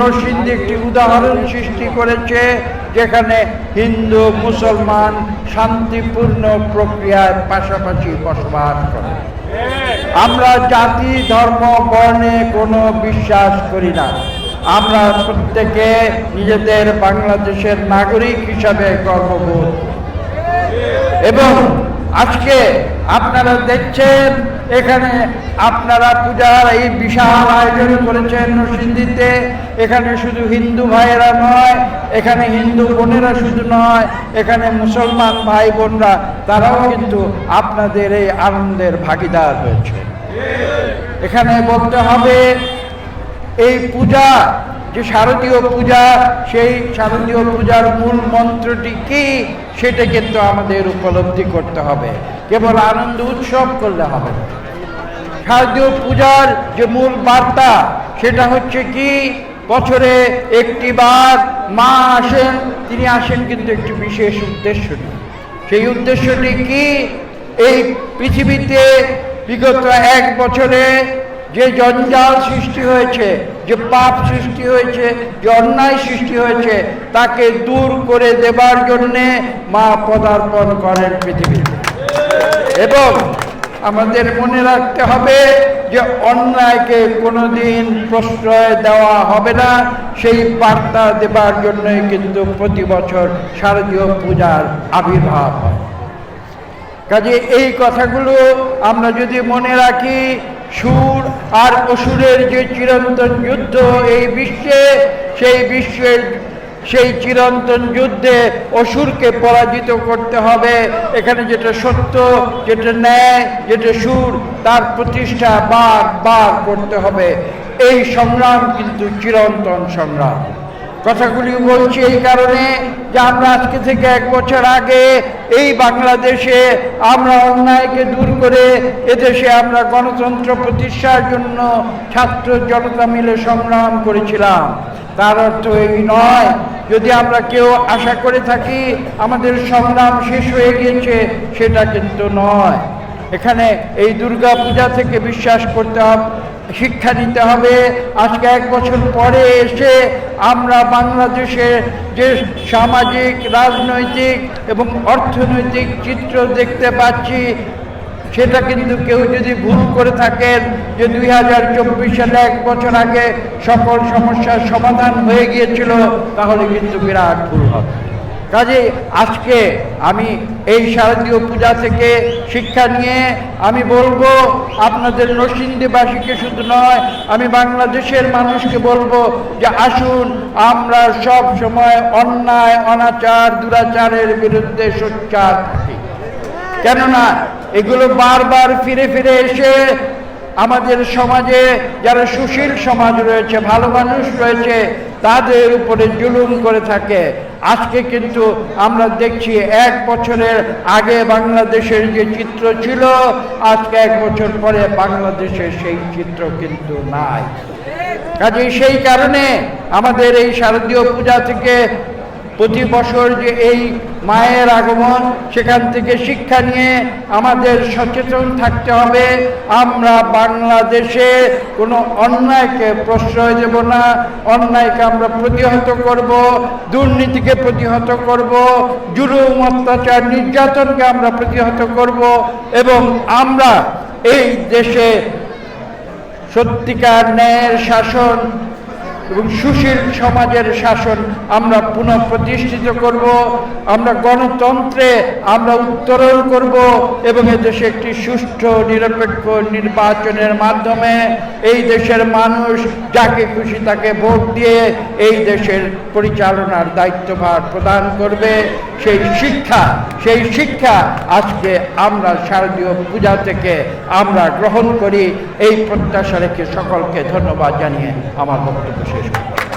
নরসিংদী একটি উদাহরণ সৃষ্টি করেছে, যেখানে হিন্দু, মুসলমান শান্তিপূর্ণ প্রক্রিয়ায় পাশাপাশি বসবাস করে। আমরা জাতি, ধর্ম, বর্ণে কোনো বিশ্বাস করি না। আমরা প্রত্যেকে নিজেদের বাংলাদেশের নাগরিক হিসাবে গর্ববোধ এবং আজকে আপনারা দেখছেন, এখানে আপনারা পূজার এই বিশাল আয়োজন করেছেন নরসিংদীতে। এখানে শুধু হিন্দু ভাইয়েরা নয়, এখানে হিন্দু বোনেরা শুধু নয়, এখানে মুসলমান ভাই বোনরা, তারাও কিন্তু আপনাদের এই আনন্দের ভাগিদার হয়েছে। এখানে বলতে হবে, এই পূজা, যে শারদীয় পূজা, সেই শারদীয় পূজার মূল মন্ত্রটি কি? সেটা কিন্তু আমাদের উপলব্ধি করতে হবে। কেবল আনন্দ উৎসব করলে হবে শারদীয় পূজার যে মূল বার্তা, সেটা হচ্ছে কি? বছরে একটি বার মা আসেন, তিনি আসেন কিন্তু একটি বিশেষ উদ্দেশ্য নিয়ে। সেই উদ্দেশ্যটি কি? এই পৃথিবীতে বিগত এক বছরে যে জঞ্জাল সৃষ্টি হয়েছে যে পাপ সৃষ্টি হয়েছে, যে অন্যায় সৃষ্টি হয়েছে, তাকে দূর করে দেবার জন্যে মা পদার্পণ করেন পৃথিবীতে। এবং আমাদের মনে রাখতে হবে যে অন্যায়কে কোনোদিন প্রশ্রয় দেওয়া হবে না, সেই বার্তা দেবার জন্যই কিন্তু প্রতি বছর শারদীয় পূজার আবির্ভাব হয়। কাজে এই কথাগুলো আমরা যদি মনে রাখি সুর আর অসুরের যে চিরন্তন যুদ্ধ এই বিশ্বে, সেই বিশ্বের সেই চিরন্তন যুদ্ধে অসুরকে পরাজিত করতে হবে। এখানে যেটা সত্য, যেটা ন্যায়, যেটা সুর, তার প্রতিষ্ঠা বার বার করতে হবে। এই সংগ্রাম কিন্তু চিরন্তন সংগ্রাম। কথাগুলি বলছি এই কারণে যে আমরা আজকে থেকে এক বছর আগে এই বাংলাদেশে আমরা অন্যায়কে দূর করে এদেশে আমরা গণতন্ত্র প্রতিষ্ঠার জন্য ছাত্র জনতা মিলে সংগ্রাম করেছিলাম। তার অর্থ এই নয়, যদি আমরা কেউ আশা করে থাকি আমাদের সংগ্রাম শেষ হয়ে গিয়েছে, সেটা কিন্তু নয়। এখানে এই দুর্গা পূজা থেকে বিশ্বাস করতে হবে, শিক্ষা নিতে হবে। আজকে এক বছর পরে এসে আমরা বাংলাদেশে যে সামাজিক, রাজনৈতিক এবং অর্থনৈতিক চিত্র দেখতে পাচ্ছি, সেটা কিন্তু কেউ যদি ভুল করে থাকেন যে দুই হাজার চব্বিশ সালে এক বছর আগে সকল সমস্যার সমাধান হয়ে গিয়েছিল, তাহলে কিন্তু বিরাট ভুল হবে। কাজে আজকে আমি এই শারদীয় পূজা থেকে শিক্ষা নিয়ে আমি বলব, আপনাদের নরসিংদীবাসীকে শুধু নয়, আমি বাংলাদেশের মানুষকে বলব যে আসুন, আমরা সব সময় অন্যায়, অনাচার, দুরাচারের বিরুদ্ধে সোচ্চার থাকি। কেননা, এগুলো বারবার ফিরে ফিরে এসে আমাদের সমাজে যারা সুশীল সমাজ রয়েছে, ভালো মানুষ রয়েছে, তাদের উপরে জুলুম করে থাকে। আজকে কিন্তু আমরা দেখছি এক বছরের আগে বাংলাদেশের যে চিত্র ছিল, আজকে এক বছর পরে বাংলাদেশের সেই চিত্র কিন্তু নাই। কাজেই সেই কারণে আমাদের এই শারদীয় পূজা থেকে প্রতি বছর যে এই মায়ের আগমন, সেখান থেকে শিক্ষা নিয়ে আমাদের সচেতন থাকতে হবে। আমরা বাংলাদেশে কোনো অন্যায়কে প্রশ্রয় দেব না, অন্যায়কে আমরা প্রতিহত করব, দুর্নীতিকে প্রতিহত করব, জুলুম, অত্যাচার, নির্যাতনকে আমরা প্রতিহত করব এবং আমরা এই দেশে সত্যিকার ন্যায়ের শাসন এবং সুশীল সমাজের শাসন আমরা পুনঃপ্রতিষ্ঠিত করব, আমরা গণতন্ত্রে আমরা উত্তরণ করব এবং দেশে একটি সুষ্ঠু, নিরপেক্ষ নির্বাচনের মাধ্যমে এই দেশের মানুষ যাকে খুশি তাকে ভোট দিয়ে এই দেশের পরিচালনার দায়িত্বভার প্রদান করবে। সেই শিক্ষা সেই শিক্ষা আজকে আমরা শারদীয় পূজা থেকে আমরা গ্রহণ করি। এই প্রত্যাশা রেখে সকলকে ধন্যবাদ জানিয়ে আমার বক্তব্য শেষ করি